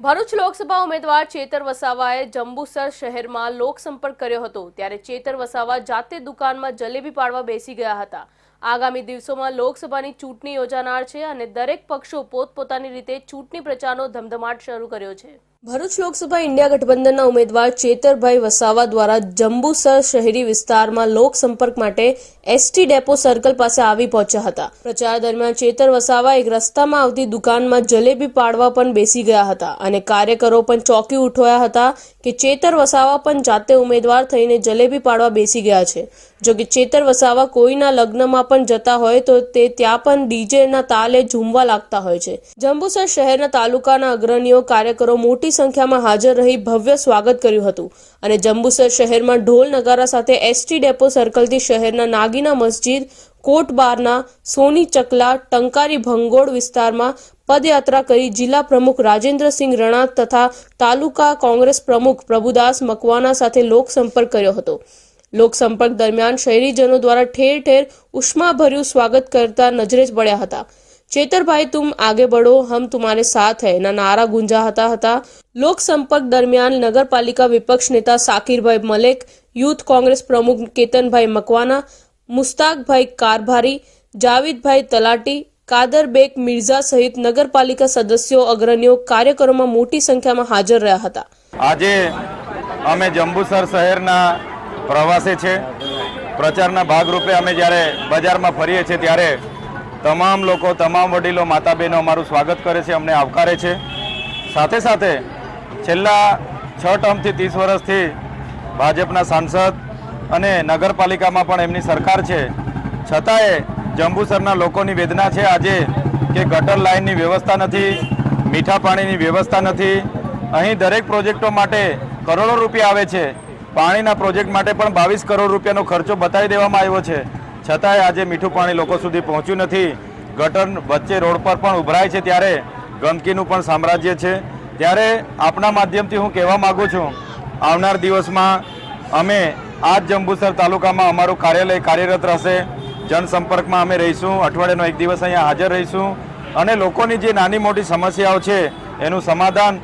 ભરૂચ લોકસભા ઉમેદવાર ચેતર વસાવાએ જંબુસર શહેરમાં લોકસંપર્ક કર્યો હતો, ત્યારે ચેતર વસાવા જાતે દુકાનમાં જલેબી પાડવા બેસી ગયા હતા. આગામી દિવસોમાં લોકસભાની ચૂંટણી યોજાનાર છે અને દરેક પક્ષો પોતપોતાની રીતે ચૂંટણી પ્રચારનો ધમધમાટ શરૂ કર્યો છે. ભરૂચ લોકસભા ઇન્ડિયા ગઠબંધનના ઉમેદવાર ચેતરભાઈ વસાવા દ્વારા જંબુસર શહેરી વિસ્તારમાં લોકસંપર્ક માટે એસટી ડેપો સર્કલ પાસે આવી પહોંચ્યા હતા. પ્રચાર દરમિયાન ચેતર વસાવા એક રસ્તામાં આવતી દુકાનમાં જલેબી પાડવા પણ બેસી ગયા હતા અને કાર્યકરો પણ ચોંકી ઉઠવાયા હતા કે ચેતર વસાવા પણ જાતે ઉમેદવાર થઈને જલેબી પાડવા બેસી ગયા છે. જો કે ચેતર વસાવા કોઈના લગ્નમાં પણ જતા હોય તો તે ત્યાં પણ ડીજેના તાલે ઝૂમવા લાગતા હોય છે. જંબુસર શહેરના તાલુકાના અગ્રણીઓ કાર્યકરો મોટી સંખ્યામાં હાજર રહી ભવ્ય સ્વાગત કર્યું હતું અને જંબુસર શહેરમાં ઢોલ નગારા સાથે એસટી ડેપો સર્કલથી શહેરના નાગીના મસ્જિદ કોટ બારના સોની ચકલા, ટંકારી ભંગોળ વિસ્તારમાં પદયાત્રા કરી જિલ્લા પ્રમુખ રાજેન્દ્રસિંહ રણા તથા તાલુકા કોંગ્રેસ પ્રમુખ પ્રભુદાસ મકવાના સાથે લોકસંપર્ક કર્યો હતો. લોકસંપર્ક દરમિયાન શહેરીજનો દ્વારા ઠેર ઠેર ઉષ્માભર્યું સ્વાગત કરતા નજરે જ પડ્યા હતા. ચેતરભાઈ, તુમ આગે બઢો, હમ તુમારે સાથ હૈ. ના નારા ગુંજાતા હતા. લોક સંપર્ક દરમિયાન નગરપાલિકા વિપક્ષ નેતા સાકિરભાઈ મલેક, યુથ કોંગ્રેસ પ્રમુખ કેતનભાઈ મકવાના, મુસ્તાકભાઈ કારભારી, જાવીદભાઈ તલાટી કાદર બેગ મિર્ઝા સહિત નગરપાલિકા સદસ્યો, અગ્રણીઓ કાર્યકરોમાં મોટી સંખ્યામાં હાજર રહ્યા હતા. આજે અમે જંબુસર શહેરના પ્રવાસે છે. પ્રચારના ભાગરૂપે અમે જ્યારે બજારમાં ફરીએ છીએ ત્યારે તમામ લોકો, તમામ વડીલો માતા બહેનો અમારું સ્વાગત કરે છે, અમને આવકારે છે. સાથે સાથે છેલ્લા છ ટર્મથી ત્રીસ વર્ષથી ભાજપના સાંસદ અને નગરપાલિકામાં પણ એમની સરકાર છે. છતાંય જંબુસરના લોકોની વેદના છે આજે કે ગટર લાઇનની વ્યવસ્થા નથી, મીઠા પાણીની વ્યવસ્થા નથી. અહીં દરેક પ્રોજેક્ટો માટે કરોડો રૂપિયા આવે છે. પાણીના પ્રોજેક્ટ માટે પણ બાવીસ કરોડ રૂપિયાનો ખર્ચો બતાવી દેવામાં આવ્યો છે. છતાંય આજે મીઠું પાણી લોકો સુધી પહોંચ્યું નથી. ગટર વચ્ચે રોડ પર પણ ઉભરાય છે ત્યારે ગંદકીનું પણ સામ્રાજ્ય છે. ત્યારે આપણા માધ્યમથી હું કહેવા માગું છું, આવનાર દિવસમાં અમે આ જ જંબુસર તાલુકામાં અમારું કાર્યાલય કાર્યરત રહેશે. જનસંપર્કમાં અમે રહીશું, અઠવાડિયાનો એક દિવસ અહીંયા હાજર રહીશું. અને લોકોની જે નાની મોટી સમસ્યાઓ છે, એનું સમાધાન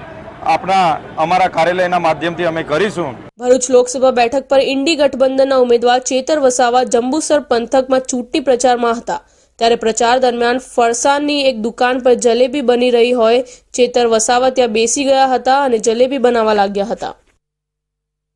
આપણા, અમારા કાર્યાલયના માધ્યમથી અમે કરીશું. ભરૂચ લોકસભા બેઠક પર ઇન્ડી ગઠબંધનના ઉમેદવાર ચેતર વસાવા જંબુસર પંથકમાં ચૂંટણી પ્રચારમાં હતા. ત્યારે પ્રચાર દરમિયાન ફરસાણની એક દુકાન પર જલેબી બની રહી હોય, ચેતર વસાવા ત્યાં બેસી ગયા હતા અને જલેબી બનાવવા લાગ્યા હતા.